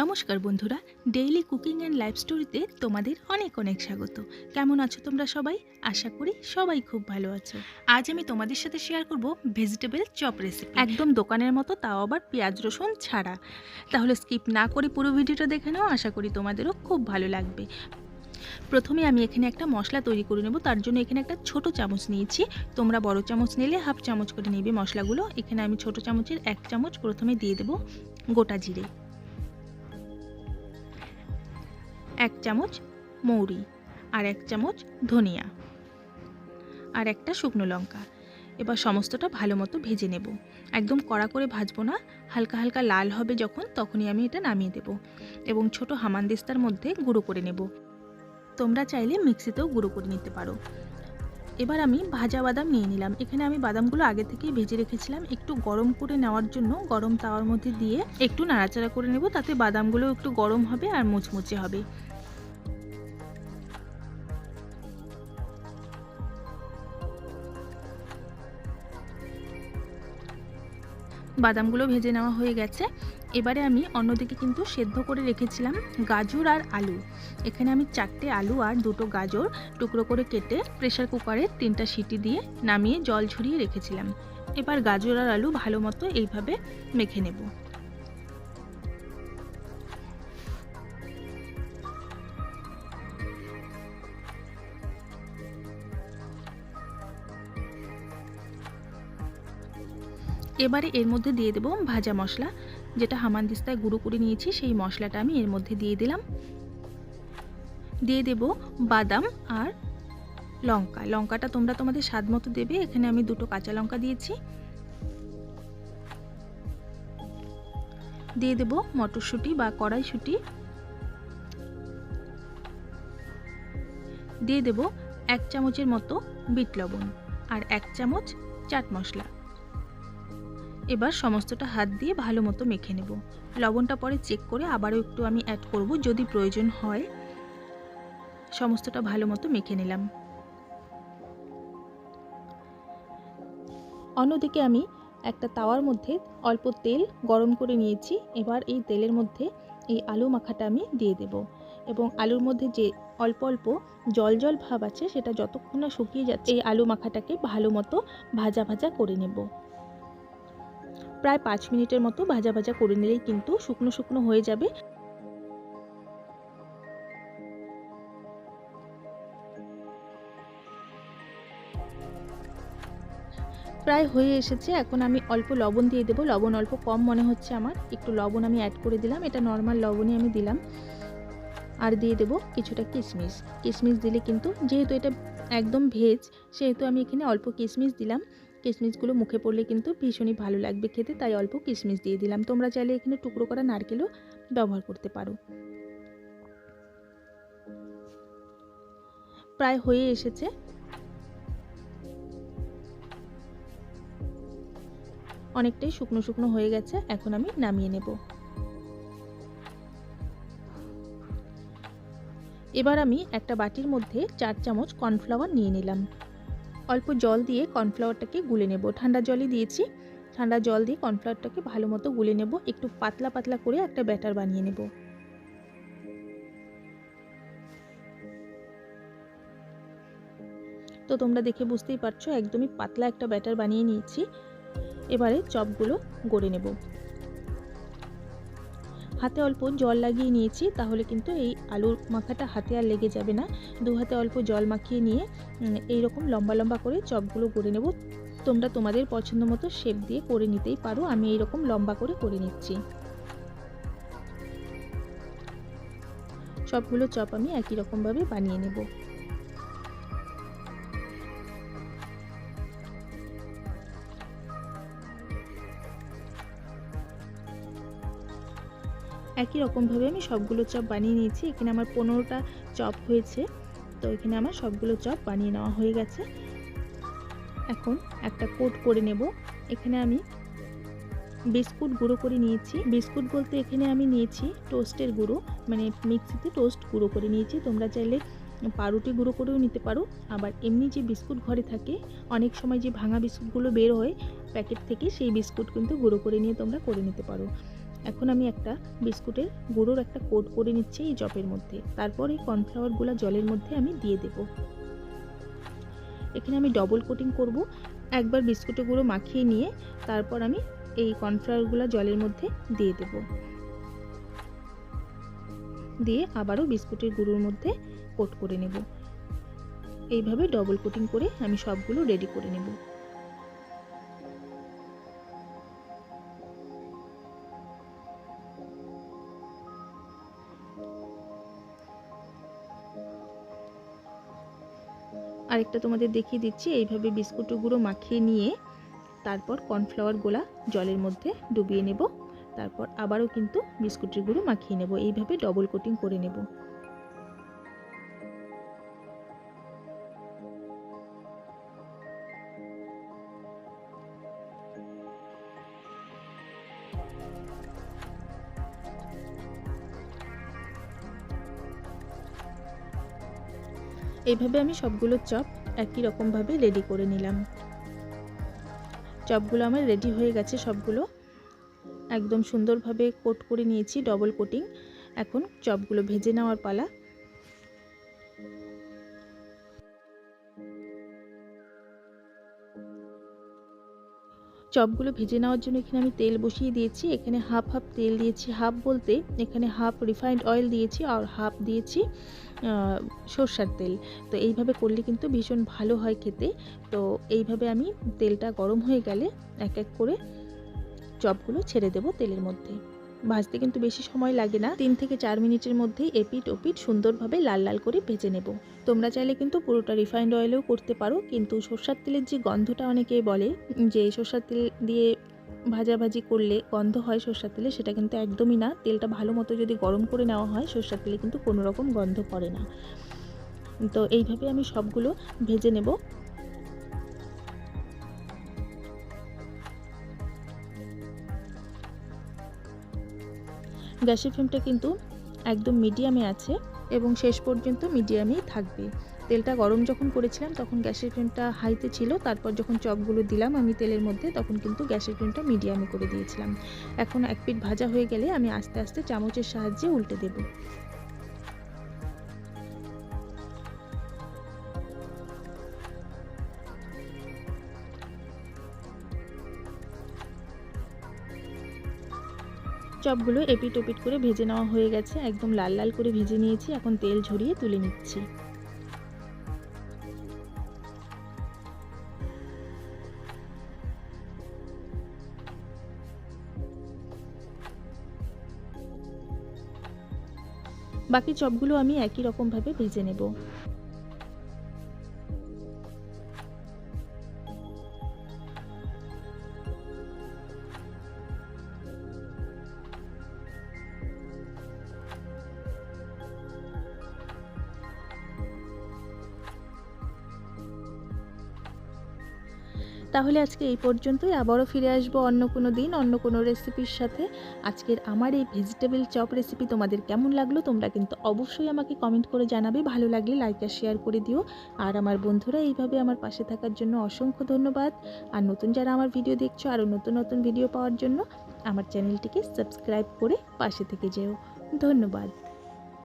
নমস্কার বন্ধুরা daily cooking and life স্টোরিতে তোমাদের অনেক অনেক স্বাগত। কেমন আছো তোমরা সবাই? আশা করি সবাই খুব ভালো আছো। আজ আমি তোমাদের সাথে শেয়ার করব ভেজিটেবল চপ রেসিপি একদম দোকানের মতো, তাও আবার পেঁয়াজ, রসুন ছাড়া। তাহলে স্কিপ না করে পুরো ভিডিওটা দেখে নাও, আশা করি তোমাদেরও খুব ভালো লাগবে। প্রথমে আমি এখানে একটা মশলা তৈরি করে নেব, তার জন্য এখানে একটা ছোট চামচ নিয়েছি। তোমরা বড় চামচ নিলে হাফ চামচ করে নেবে মশলাগুলো। এখানে আমি ছোট চামচের এক চামচ প্রথমে দিয়ে দেব গোটা জিরে। এক চামচ মৌরি আর এক চামচ ধনিয়া আর একটা শুকনো লঙ্কা। এবার সমস্তটা ভালো মতো ভেজে নেব। একদম কড়া করে ভাজবো না, হালকা হালকা লাল হবে যখন, তখনই আমি এটা নামিয়ে দেব এবং ছোট হামানদিস্তার মধ্যে গুঁড়ো করে নেব। তোমরা চাইলে মিক্সিতেও গুঁড়ো করে নিতে পারো। এবার আমি ভাজা বাদাম নিয়ে নিলাম। এখানে আমি বাদামগুলো আগে থেকেই ভেজে রেখেছিলাম। একটু গরম করে নেওয়ার জন্য গরম তাওয়ার মধ্যে দিয়ে একটু নাড়াচাড়া করে নেব, তাতে বাদামগুলো একটু গরম হবে আর মুচমুচে হবে। বাদামগুলো ভেজে নেওয়া হয়ে গেছে। এবারে আমি অন্যদিকে কিন্তু সেদ্ধ করে রেখেছিলাম গাজর আর আলু। এখানে আমি চারটে আলু আর দুটো গাজর টুকরো করে কেটে প্রেশার কুকারে তিনটা সিটি দিয়ে নামিয়ে জল ঝরিয়ে রেখেছিলাম। এবার গাজর আর আলু ভালো মতো এইভাবে মেখে নেব। এবারে এর মধ্যে দিয়ে দেবো ভাজা মশলা। যেটা হামানদিস্তায় গুঁড়ো করে নিয়েছি, সেই মশলাটা আমি এর মধ্যে দিয়ে দিলাম। দিয়ে দেব বাদাম আর লঙ্কা। লঙ্কাটা তোমরা তোমাদের স্বাদ মতো দেবে। এখানে আমি দুটো কাঁচা লঙ্কা দিয়েছি। দিয়ে দেব মটরশুঁটি বা কড়াইশুঁটি। দিয়ে দেব এক চামচের মতো বিট লবণ আর এক চামচ চাট মশলা। এবার সমস্তটা হাত দিয়ে ভালো মতো মেখে নেব। লবণটা পরে চেক করে আবারও একটু আমি অ্যাড করব যদি প্রয়োজন হয়। সমস্তটা ভালো মতো মেখে নিলাম। অন্যদিকে আমি একটা তাওয়ার মধ্যে অল্প তেল গরম করে নিয়েছি। এবার এই তেলের মধ্যে এই আলু মাখাটা আমি দিয়ে দেব। এবং আলুর মধ্যে যে অল্প অল্প জল জল ভাব আছে, সেটা যতক্ষণ না শুকিয়ে যাচ্ছে, এই আলু মাখাটাকে ভালো মতো ভাজা ভাজা করে নেব। প্রায় পাঁচ মিনিটের মতো ভাজা ভাজা করে নিলেই কিন্তু শুকনো শুকনো হয়ে যাবে। প্রায় হয়ে এসেছে। এখন আমি অল্প লবণ দিয়ে দেবো। লবণ অল্প কম মনে হচ্ছে আমার। একটু লবণ আমি অ্যাড করে দিলাম। এটা নর্মাল লবণই আমি দিলাম। আর দিয়ে দেব কিছুটা কিশমিশ। কিশমিশ দিলে কিন্তু যেহেতু এটা একদম ভেজ, সেহেতু আমি এখানে অল্প কিশমিশ দিলাম। কিশমিশগুলো মুখে পড়লে কিন্তু ভীষণই ভালো লাগবে খেতে, তাই অল্প কিশমিশ দিয়ে দিলাম। তোমরা চাইলে এখানে টুকরো করা নারকেলও ব্যবহার করতে পারো। প্রায় হয়ে এসেছে। অনেকটাই শুকনো শুকনো হয়ে গেছে, এখন আমি নামিয়ে নেব। এবার আমি একটা বাটির মধ্যে চার চামচ কর্নফ্লাওয়ার নিয়ে নিলাম। অল্প জল দিয়ে কর্নফ্লাওয়ারটাকে গুলে নেব। ঠান্ডা জলই দিয়েছি। ঠান্ডা জল দিয়ে কর্নফ্লাওয়ারটাকে ভালো মতো গুলে নেব। একটু পাতলা পাতলা করে একটা ব্যাটার বানিয়ে নেব। তো তোমরা দেখে বুঝতেই পারছ, একদমই পাতলা একটা ব্যাটার বানিয়ে নিয়েছি। এবারে চপগুলো গড়ে নেব। হাতে অল্প জল লাগিয়ে নিয়েছি, তাহলে কিন্তু এই আলুর মাখাটা হাতে আর লেগে যাবে না। দু হাতে অল্প জল মাখিয়ে নিয়ে এই রকম লম্বা লম্বা করে চপগুলো করে নেব। তোমরা তোমাদের পছন্দ মতো শেপ দিয়ে করে নিতেই পারো, আমি এই রকম লম্বা করে করে নিচ্ছি। সবগুলো চপ আমি একই রকমভাবে বানিয়ে নেব। একই রকমভাবে আমি সবগুলো চপ বানিয়ে নিয়েছি। এখানে আমার পনেরোটা চপ হয়েছে। তো এখানে আমার সবগুলো চপ বানিয়ে নেওয়া হয়ে গেছে। এখন একটা কোট করে নেব। এখানে আমি বিস্কুট গুঁড়ো করে নিয়েছি। বিস্কুট বলতে এখানে আমি নিয়েছি টোস্টের গুঁড়ো। মানে মিক্সিতে টোস্ট গুঁড়ো করে নিয়েছি। তোমরা চাইলে পাউরুটি গুঁড়ো করেও নিতে পারো। আবার এমনি যে বিস্কুট ঘরে থাকে, অনেক সময় যে ভাঙা বিস্কুটগুলো বের হয়, প্যাকেট থেকে সেই বিস্কুট কিন্তু গুঁড়ো করে নিয়ে তোমরা করে নিতে পারো। এখন আমি একটা বিস্কুটের গুঁড়োর একটা কোট করে নিচ্ছি এই চপের মধ্যে। তারপর এই কর্নফ্লাওয়ারগুলো জলের মধ্যে আমি দিয়ে দেব। এখানে আমি ডবল কোটিং করব। একবার বিস্কুটের গুঁড়ো মাখিয়ে নিয়ে তারপর আমি এই কর্নফ্লাওয়ারগুলো জলের মধ্যে দিয়ে দেব। দিয়ে আবারও বিস্কুটের গুঁড়োর মধ্যে কোট করে নেব। এইভাবে ডবল কোটিং করে আমি সবগুলো রেডি করে নেব। আরেকটা তোমাদের দেখিয়ে দিচ্ছি, এইভাবে বিস্কুটের গুঁড়ো মাখিয়ে নিয়ে তারপর কর্নফ্লাওয়ার গোলা জলের মধ্যে ডুবিয়ে নেব, তারপর আবারও কিন্তু বিস্কুটের গুঁড়ো মাখিয়ে নেব, এইভাবে ডবল কোটিং করে নেব। এইভাবে আমি সবগুলো চপ একই রকমভাবে রেডি করে নিলাম। চপগুলো আমার রেডি হয়ে গেছে সবগুলো। একদম সুন্দরভাবে কোট করে নিয়েছি ডবল কোটিং এখন চপগুলো ভেজে নেওয়ার পালা। চপগুলো ভেজে নেওয়ার জন্য এখানে আমি তেল বসিয়ে দিয়েছি। এখানে হাফ হাফ তেল দিয়েছি। হাফ বলতে এখানে হাফ রিফাইন্ড অয়েল দিয়েছি আর হাফ দিয়েছি সর্ষার তেল। তো এইভাবে করলে কিন্তু ভীষণ ভালো হয় খেতে। তো এইভাবে আমি তেলটা গরম হয়ে গেলে এক এক করে চপগুলো ছেড়ে দেব তেলের মধ্যে। ভাজতে কিন্তু বেশি সময় লাগে না। তিন থেকে চার মিনিটের মধ্যেই এপিট ওপিট সুন্দরভাবে লাল লাল করে ভেজে নেব। তোমরা চাইলে কিন্তু পুরোটা রিফাইন্ড অয়েলেও করতে পারো, কিন্তু সর্ষার তেলের যে গন্ধটা অনেকে বলে যে সর্ষার তেল দিয়ে ভাজাভাজি করলে গন্ধ হয় সর্ষার তেলে, সেটা কিন্তু একদমই না। তেলটা ভালো মতো যদি গরম করে নেওয়া হয়, সর্ষার তেলে কিন্তু কোনো রকম গন্ধ করে না। তো এইভাবে আমি সবগুলো ভেজে নেব। গ্যাসের ফ্লেমটা কিন্তু একদম মিডিয়ামে আছে এবং শেষ পর্যন্ত মিডিয়ামেই থাকবে। তেলটা গরম যখন করেছিলাম তখন গ্যাসের ফ্লেমটা হাইতে ছিল, তারপর যখন চপগুলো দিলাম আমি তেলের মধ্যে তখন কিন্তু গ্যাসের ফ্লেমটা মিডিয়ামে করে দিয়েছিলাম। এখন এক পিঠ ভাজা হয়ে গেলে আমি আস্তে আস্তে চামচের সাহায্যে উল্টে দেবো। চপগুলো এপিট ওপিট করে ভেজে নেওয়া হয়ে গেছে। একদম লাল লাল করে ভেজে নিয়েছি। এখন তেল ঝরিয়ে তুলে নিচ্ছি। বাকি চপগুলো আমি একই রকমভাবে ভেজে নেব। তাহলে আজকে এই পর্যন্তই। আবারও ফিরে আসব অন্য কোনো দিন, অন্য কোনো রেসিপির সাথে। আজকের আমার এই ভেজিটেবল চপ রেসিপি তোমাদের কেমন লাগল তোমরা কিন্তু অবশ্যই আমাকে কমেন্ট করে জানাবে। ভালো লাগলে লাইক আর শেয়ার করে দিও। আর আমার বন্ধুরা এইভাবে আমার পাশে থাকার জন্য অসংখ্য ধন্যবাদ। আর নতুন যারা আমার ভিডিও দেখছ, আরও নতুন নতুন ভিডিও পাওয়ার জন্য, আমার চ্যানেলটিকে সাবস্ক্রাইব করে পাশে থেকে যেও। ধন্যবাদ।